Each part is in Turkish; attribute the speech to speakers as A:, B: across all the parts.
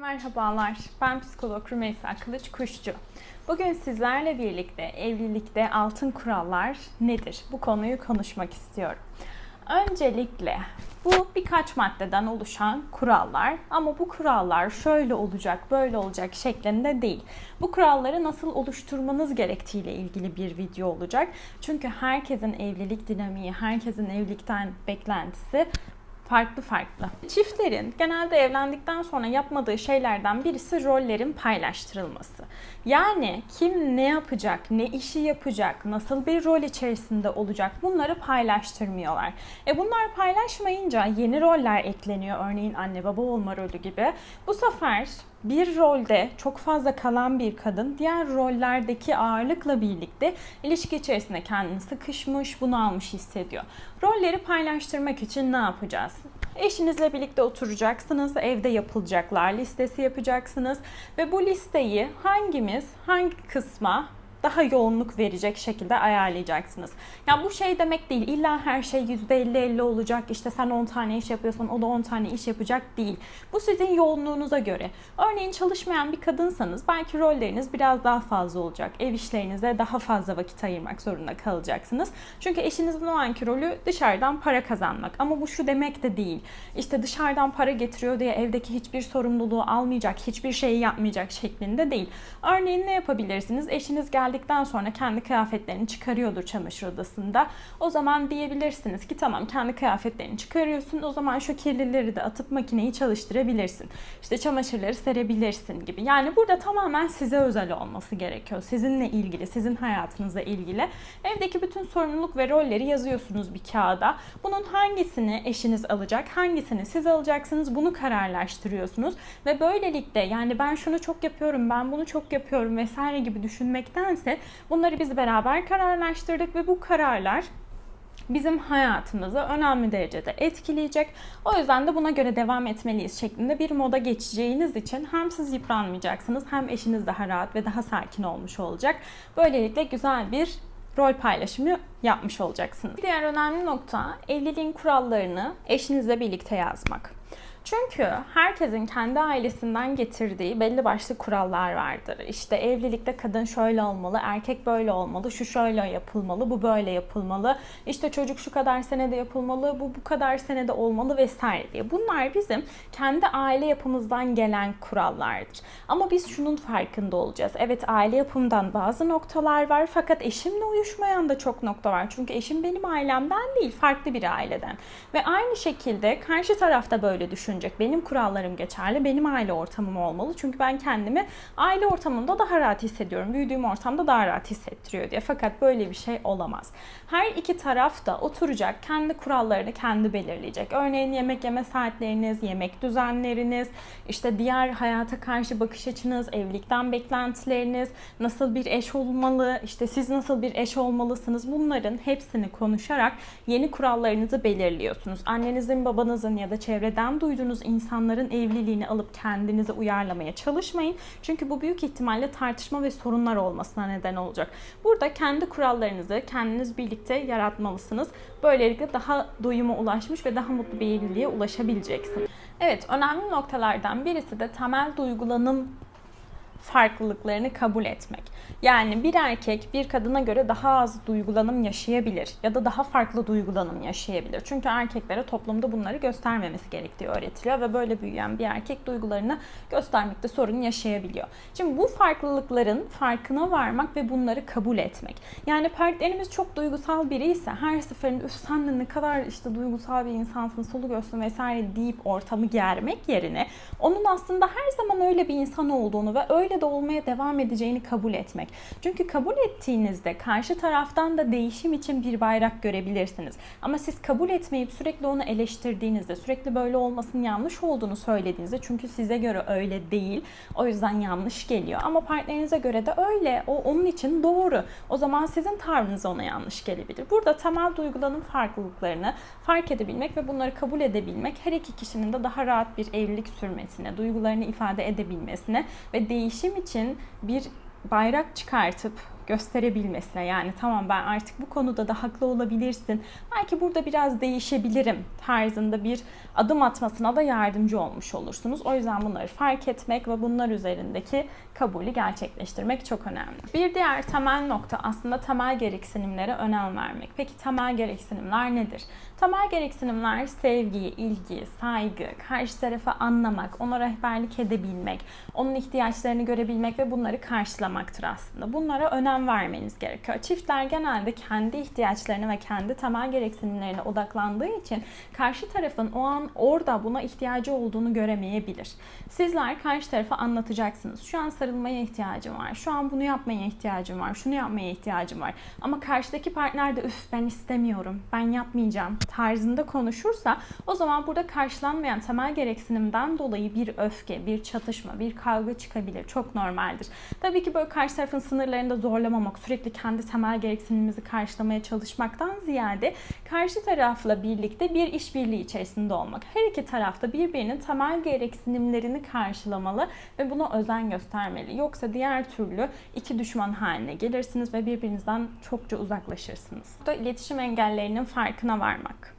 A: Merhabalar, ben psikolog Rümeysa Kılıç Kuşçu. Bugün sizlerle birlikte evlilikte altın kurallar nedir? Bu konuyu konuşmak istiyorum. Öncelikle bu birkaç maddeden oluşan kurallar ama bu kurallar şöyle olacak, böyle olacak şeklinde değil. Bu kuralları nasıl oluşturmanız gerektiğiyle ilgili bir video olacak. Çünkü herkesin evlilik dinamiği, herkesin evlilikten beklentisi farklı farklı. Çiftlerin genelde evlendikten sonra yapmadığı şeylerden birisi rollerin paylaştırılması. Yani kim ne yapacak, ne işi yapacak, nasıl bir rol içerisinde olacak bunları paylaştırmıyorlar. E bunlar paylaşmayınca yeni roller ekleniyor. Örneğin anne baba olma rolü gibi. Bu sefer bir rolde çok fazla kalan bir kadın diğer rollerdeki ağırlıkla birlikte ilişki içerisinde kendini sıkışmış, bunalmış hissediyor. Rolleri paylaştırmak için ne yapacağız? Eşinizle birlikte oturacaksınız, evde yapılacaklar listesi yapacaksınız ve bu listeyi hangimiz hangi kısma daha yoğunluk verecek şekilde ayarlayacaksınız. Ya bu şey demek değil. İlla her şey %50-50 olacak. İşte sen 10 tane iş yapıyorsan o da 10 tane iş yapacak değil. Bu sizin yoğunluğunuza göre. Örneğin çalışmayan bir kadınsanız belki rolleriniz biraz daha fazla olacak. Ev işlerinize daha fazla vakit ayırmak zorunda kalacaksınız. Çünkü eşinizin o anki rolü dışarıdan para kazanmak. Ama bu şu demek de değil. İşte dışarıdan para getiriyor diye evdeki hiçbir sorumluluğu almayacak, hiçbir şeyi yapmayacak şeklinde değil. Örneğin ne yapabilirsiniz? Eşiniz geldi geldikten sonra kendi kıyafetlerini çıkarıyordur çamaşır odasında. O zaman diyebilirsiniz ki tamam kendi kıyafetlerini çıkarıyorsun. O zaman şu kirlileri de atıp makineyi çalıştırabilirsin. İşte çamaşırları serebilirsin gibi. Yani burada tamamen size özel olması gerekiyor. Sizinle ilgili, sizin hayatınızla ilgili. Evdeki bütün sorumluluk ve rolleri yazıyorsunuz bir kağıda. Bunun hangisini eşiniz alacak, hangisini siz alacaksınız bunu kararlaştırıyorsunuz. Ve böylelikle yani ben şunu çok yapıyorum, ben bunu çok yapıyorum vesaire gibi düşünmekten ise bunları biz beraber kararlaştırdık ve bu kararlar bizim hayatımızı önemli derecede etkileyecek. O yüzden de buna göre devam etmeliyiz şeklinde bir moda geçeceğiniz için hem siz yıpranmayacaksınız hem eşiniz daha rahat ve daha sakin olmuş olacak. Böylelikle güzel bir rol paylaşımı yapmış olacaksınız. Bir diğer önemli nokta evliliğin kurallarını eşinizle birlikte yazmak. Çünkü herkesin kendi ailesinden getirdiği belli başlı kurallar vardır. İşte evlilikte kadın şöyle olmalı, erkek böyle olmalı, şu şöyle yapılmalı, bu böyle yapılmalı. İşte çocuk şu kadar senede yapılmalı, bu bu kadar senede olmalı vesaire diye. Bunlar bizim kendi aile yapımızdan gelen kurallardır. Ama biz şunun farkında olacağız. Evet aile yapımından bazı noktalar var fakat eşimle uyuşmayan da çok nokta var. Çünkü eşim benim ailemden değil, farklı bir aileden. Ve aynı şekilde karşı tarafta böyle düşün düşünecek. Benim kurallarım geçerli. Benim aile ortamım olmalı. Çünkü ben kendimi aile ortamında daha rahat hissediyorum. Büyüdüğüm ortamda daha rahat hissettiriyor diye. Fakat böyle bir şey olamaz. Her iki taraf da oturacak. Kendi kurallarını kendi belirleyecek. Örneğin yemek yeme saatleriniz, yemek düzenleriniz, işte diğer hayata karşı bakış açınız, evlilikten beklentileriniz, nasıl bir eş olmalı, işte siz nasıl bir eş olmalısınız. Bunların hepsini konuşarak yeni kurallarınızı belirliyorsunuz. Annenizin, babanızın ya da çevreden duyduğunuz duyduğunuz insanların evliliğini alıp kendinize uyarlamaya çalışmayın. Çünkü bu büyük ihtimalle tartışma ve sorunlar olmasına neden olacak. Burada kendi kurallarınızı kendiniz birlikte yaratmalısınız. Böylelikle daha doyuma ulaşmış ve daha mutlu bir evliliğe ulaşabileceksiniz. Evet, önemli noktalardan birisi de temel duygulanım farklılıklarını kabul etmek. Yani bir erkek bir kadına göre daha az duygulanım yaşayabilir ya da daha farklı duygulanım yaşayabilir. Çünkü erkeklere toplumda bunları göstermemesi gerektiği öğretiliyor ve böyle büyüyen bir erkek duygularını göstermekte sorun yaşayabiliyor. Şimdi bu farklılıkların farkına varmak ve bunları kabul etmek. Yani partnerimiz çok duygusal biri ise her seferinde üf sen de ne kadar işte duygusal bir insansın, solu göğsün vesaire deyip ortamı germek yerine onun aslında her zaman öyle bir insan olduğunu ve öyle de olmaya devam edeceğini kabul etmek. Çünkü kabul ettiğinizde karşı taraftan da değişim için bir bayrak görebilirsiniz. Ama siz kabul etmeyip sürekli onu eleştirdiğinizde, sürekli böyle olmasının yanlış olduğunu söylediğinizde çünkü size göre öyle değil. O yüzden yanlış geliyor. Ama partnerinize göre de öyle. O onun için doğru. O zaman sizin tavrınız ona yanlış gelebilir. Burada temel duygulanım farklılıklarını fark edebilmek ve bunları kabul edebilmek her iki kişinin de daha rahat bir evlilik sürmesine, duygularını ifade edebilmesine ve değişim için bir bayrak çıkartıp gösterebilmesine yani tamam ben artık bu konuda da haklı olabilirsin. Belki burada biraz değişebilirim tarzında bir adım atmasına da yardımcı olmuş olursunuz. O yüzden bunları fark etmek ve bunlar üzerindeki kabulü gerçekleştirmek çok önemli. Bir diğer temel nokta aslında temel gereksinimlere önem vermek. Peki temel gereksinimler nedir? Temel gereksinimler sevgi, ilgi, saygı, karşı tarafı anlamak, ona rehberlik edebilmek, onun ihtiyaçlarını görebilmek ve bunları karşılamaktır aslında. Bunlara önem vermeniz gerekiyor. Çiftler genelde kendi ihtiyaçlarını ve kendi temel gereksinimlerine odaklandığı için karşı tarafın o an orada buna ihtiyacı olduğunu göremeyebilir. Sizler karşı tarafa anlatacaksınız. Şu an sarılmaya ihtiyacım var. Şu an bunu yapmaya ihtiyacım var. Şunu yapmaya ihtiyacım var. Ama karşıdaki partner de üf ben istemiyorum. Ben yapmayacağım tarzında konuşursa o zaman burada karşılanmayan temel gereksinimden dolayı bir öfke, bir çatışma, bir kavga çıkabilir. Çok normaldir. Tabii ki böyle karşı tarafın sınırlarını da zorlamamak, sürekli kendi temel gereksinimimizi karşılamaya çalışmaktan ziyade karşı tarafla birlikte bir işbirliği içerisinde olmak. Her iki tarafta birbirinin temel gereksinimlerini karşılamalı ve buna özen göstermeli. Yoksa diğer türlü iki düşman haline gelirsiniz ve birbirinizden çokça uzaklaşırsınız. Bu da iletişim engellerinin farkına varmak.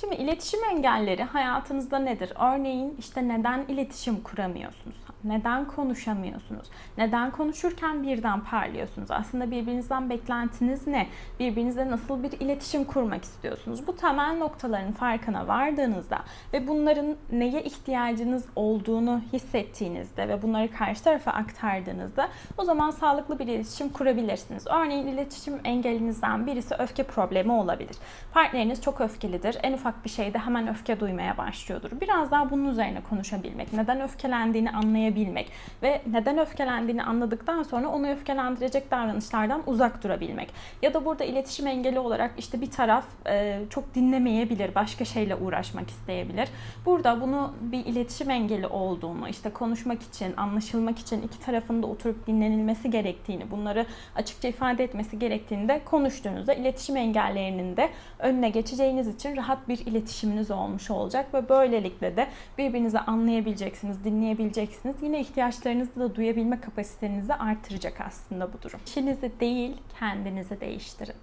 A: Şimdi iletişim engelleri hayatınızda nedir? Örneğin işte neden iletişim kuramıyorsunuz? Neden konuşamıyorsunuz? Neden konuşurken birden parlıyorsunuz? Aslında birbirinizden beklentiniz ne? Birbirinizle nasıl bir iletişim kurmak istiyorsunuz? Bu temel noktaların farkına vardığınızda ve bunların neye ihtiyacınız olduğunu hissettiğinizde ve bunları karşı tarafa aktardığınızda o zaman sağlıklı bir iletişim kurabilirsiniz. Örneğin iletişim engelinizden birisi öfke problemi olabilir. Partneriniz çok öfkelidir. En ufak bir şeyde hemen öfke duymaya başlıyordur. Biraz daha bunun üzerine konuşabilmek, neden öfkelendiğini anlayabilmek ve neden öfkelendiğini anladıktan sonra onu öfkelendirecek davranışlardan uzak durabilmek. Ya da burada iletişim engeli olarak işte bir taraf e, çok dinlemeyebilir, başka şeyle uğraşmak isteyebilir. Burada bunu bir iletişim engeli olduğunu, işte konuşmak için, anlaşılmak için iki tarafın da oturup dinlenilmesi gerektiğini, bunları açıkça ifade etmesi gerektiğini de konuştuğunuzda iletişim engellerinin de önüne geçeceğiniz için rahat bir iletişiminiz olmuş olacak ve böylelikle de birbirinizi anlayabileceksiniz, dinleyebileceksiniz. Yine ihtiyaçlarınızı da duyabilme kapasitenizi artıracak aslında bu durum. İşinizi değil, kendinizi değiştirin.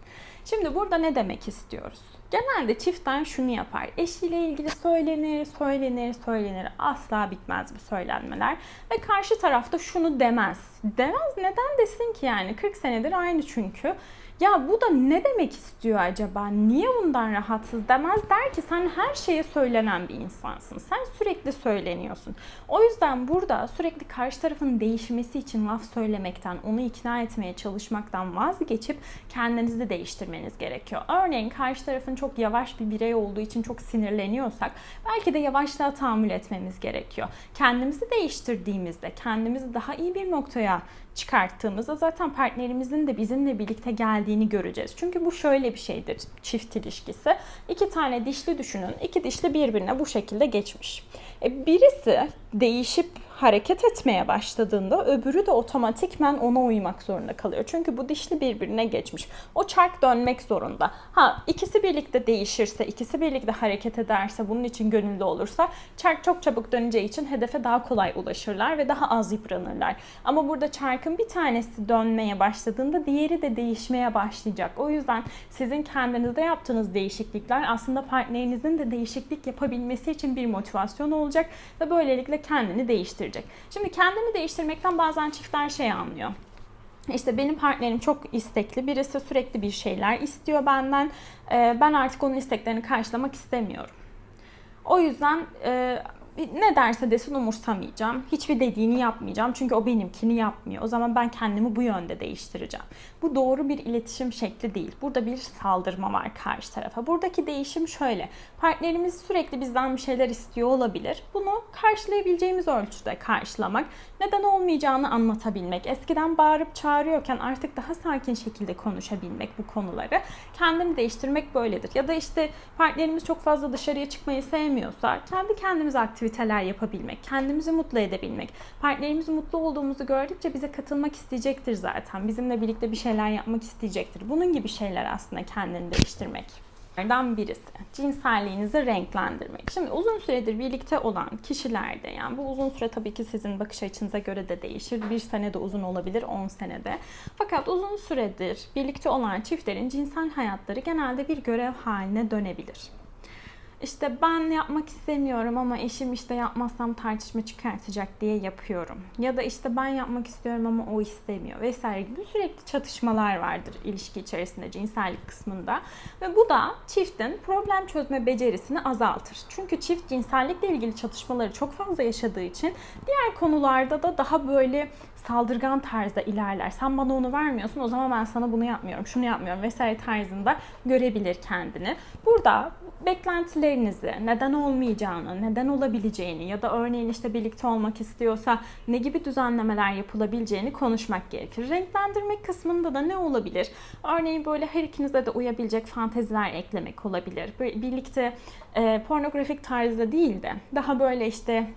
A: Şimdi burada ne demek istiyoruz? Genelde çiftler şunu yapar. Eşiyle ilgili söylenir, söylenir, söylenir. Asla bitmez bu söylenmeler. Ve karşı tarafta şunu demez. Demez neden desin ki yani? 40 senedir aynı çünkü. Ya bu da ne demek istiyor acaba? Niye bundan rahatsız demez der ki sen her şeye söylenen bir insansın. Sen sürekli söyleniyorsun. O yüzden burada sürekli karşı tarafın değişmesi için laf söylemekten, onu ikna etmeye çalışmaktan vazgeçip kendinizi değiştirmeniz gerekiyor. Örneğin karşı tarafın çok yavaş bir birey olduğu için çok sinirleniyorsak belki de yavaşlığa tahammül etmemiz gerekiyor. Kendimizi değiştirdiğimizde, kendimizi daha iyi bir noktaya çıkarttığımızda zaten partnerimizin de bizimle birlikte geldiğini göreceğiz. Çünkü bu şöyle bir şeydir çift ilişkisi. İki tane dişli düşünün. İki dişli birbirine bu şekilde geçmiş. E, birisi değişip hareket etmeye başladığında öbürü de otomatikmen ona uymak zorunda kalıyor. Çünkü bu dişli birbirine geçmiş. O çark dönmek zorunda. Ha ikisi birlikte değişirse, ikisi birlikte hareket ederse, bunun için gönüllü olursa çark çok çabuk döneceği için hedefe daha kolay ulaşırlar ve daha az yıpranırlar. Ama burada çarkın bir tanesi dönmeye başladığında diğeri de değişmeye başlayacak. O yüzden sizin kendinizde yaptığınız değişiklikler aslında partnerinizin de değişiklik yapabilmesi için bir motivasyon olacak ve böylelikle kendini değiştirecek. Şimdi kendini değiştirmekten bazen çiftler şey anlıyor. İşte benim partnerim çok istekli. Birisi sürekli bir şeyler istiyor benden. Ee, ben artık onun isteklerini karşılamak istemiyorum. O yüzden e, ne derse desin umursamayacağım. Hiçbir dediğini yapmayacağım. Çünkü o benimkini yapmıyor. O zaman ben kendimi bu yönde değiştireceğim. Bu doğru bir iletişim şekli değil. Burada bir saldırma var karşı tarafa. Buradaki değişim şöyle. Partnerimiz sürekli bizden bir şeyler istiyor olabilir. Bunu karşılayabileceğimiz ölçüde karşılamak. Neden olmayacağını anlatabilmek. Eskiden bağırıp çağırıyorken artık daha sakin şekilde konuşabilmek bu konuları. Kendini değiştirmek böyledir. Ya da işte partnerimiz çok fazla dışarıya çıkmayı sevmiyorsa kendi kendimize aktiviteler yapabilmek, kendimizi mutlu edebilmek. Partnerimiz mutlu olduğumuzu gördükçe bize katılmak isteyecektir zaten. Bizimle birlikte bir şeyler yapmak isteyecektir. Bunun gibi şeyler aslında kendini değiştirmek. Bunlardan birisi cinselliğinizi renklendirmek. Şimdi uzun süredir birlikte olan kişilerde yani bu uzun süre tabii ki sizin bakış açınıza göre de değişir. Bir sene de uzun olabilir, 10 senede. Fakat uzun süredir birlikte olan çiftlerin cinsel hayatları genelde bir görev haline dönebilir. İşte ben yapmak istemiyorum ama eşim işte yapmazsam tartışma çıkartacak diye yapıyorum. Ya da işte ben yapmak istiyorum ama o istemiyor vesaire gibi sürekli çatışmalar vardır ilişki içerisinde cinsellik kısmında. Ve bu da çiftin problem çözme becerisini azaltır. Çünkü çift cinsellikle ilgili çatışmaları çok fazla yaşadığı için diğer konularda da daha böyle saldırgan tarzda ilerler. Sen bana onu vermiyorsun o zaman ben sana bunu yapmıyorum, şunu yapmıyorum vesaire tarzında görebilir kendini. Burada beklentilerinizi, neden olmayacağını, neden olabileceğini ya da örneğin işte birlikte olmak istiyorsa ne gibi düzenlemeler yapılabileceğini konuşmak gerekir. Renklendirmek kısmında da ne olabilir? Örneğin böyle her ikinize de uyabilecek fanteziler eklemek olabilir. Birlikte e, pornografik tarzda değil de daha böyle işte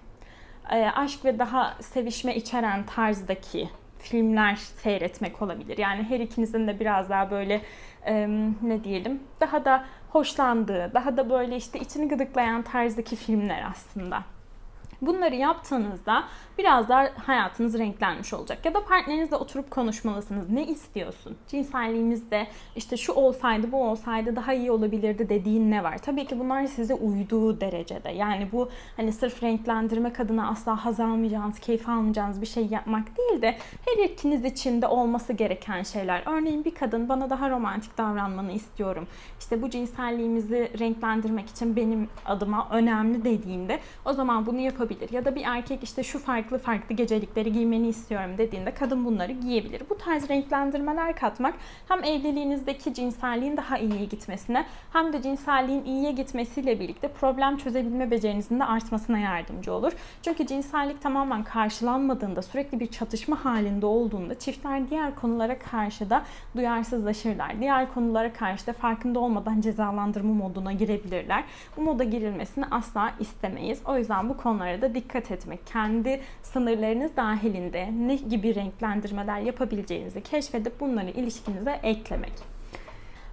A: e, aşk ve daha sevişme içeren tarzdaki filmler seyretmek olabilir. Yani her ikinizin de biraz daha böyle e, ne diyelim daha da hoşlandığı, daha da böyle işte içini gıdıklayan tarzdaki filmler aslında. Bunları yaptığınızda biraz daha hayatınız renklenmiş olacak. Ya da partnerinizle oturup konuşmalısınız. Ne istiyorsun? Cinselliğimizde işte şu olsaydı bu olsaydı daha iyi olabilirdi dediğin ne var? Tabii ki bunlar size uyduğu derecede. Yani bu hani sırf renklendirmek adına asla haz almayacağınız, keyif almayacağınız bir şey yapmak değil de her ikiniz için de olması gereken şeyler. Örneğin bir kadın bana daha romantik davranmanı istiyorum. İşte bu cinselliğimizi renklendirmek için benim adıma önemli dediğinde o zaman bunu yapabilir. Ya da bir erkek işte şu farklı farklı gecelikleri giymeni istiyorum dediğinde kadın bunları giyebilir. Bu tarz renklendirmeler katmak hem evliliğinizdeki cinselliğin daha iyiye gitmesine hem de cinselliğin iyiye gitmesiyle birlikte problem çözebilme becerinizin de artmasına yardımcı olur. Çünkü cinsellik tamamen karşılanmadığında, sürekli bir çatışma halinde olduğunda çiftler diğer konulara karşı da duyarsızlaşırlar. Diğer konulara karşı da farkında olmadan cezalandırma moduna girebilirler. Bu moda girilmesini asla istemeyiz. O yüzden bu konulara da dikkat etmek, kendi sınırlarınız dahilinde ne gibi renklendirmeler yapabileceğinizi keşfedip bunları ilişkinize eklemek.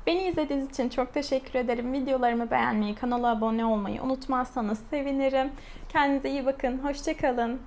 A: Beni izlediğiniz için çok teşekkür ederim. Videolarımı beğenmeyi, kanala abone olmayı unutmazsanız sevinirim. Kendinize iyi bakın. Hoşçakalın.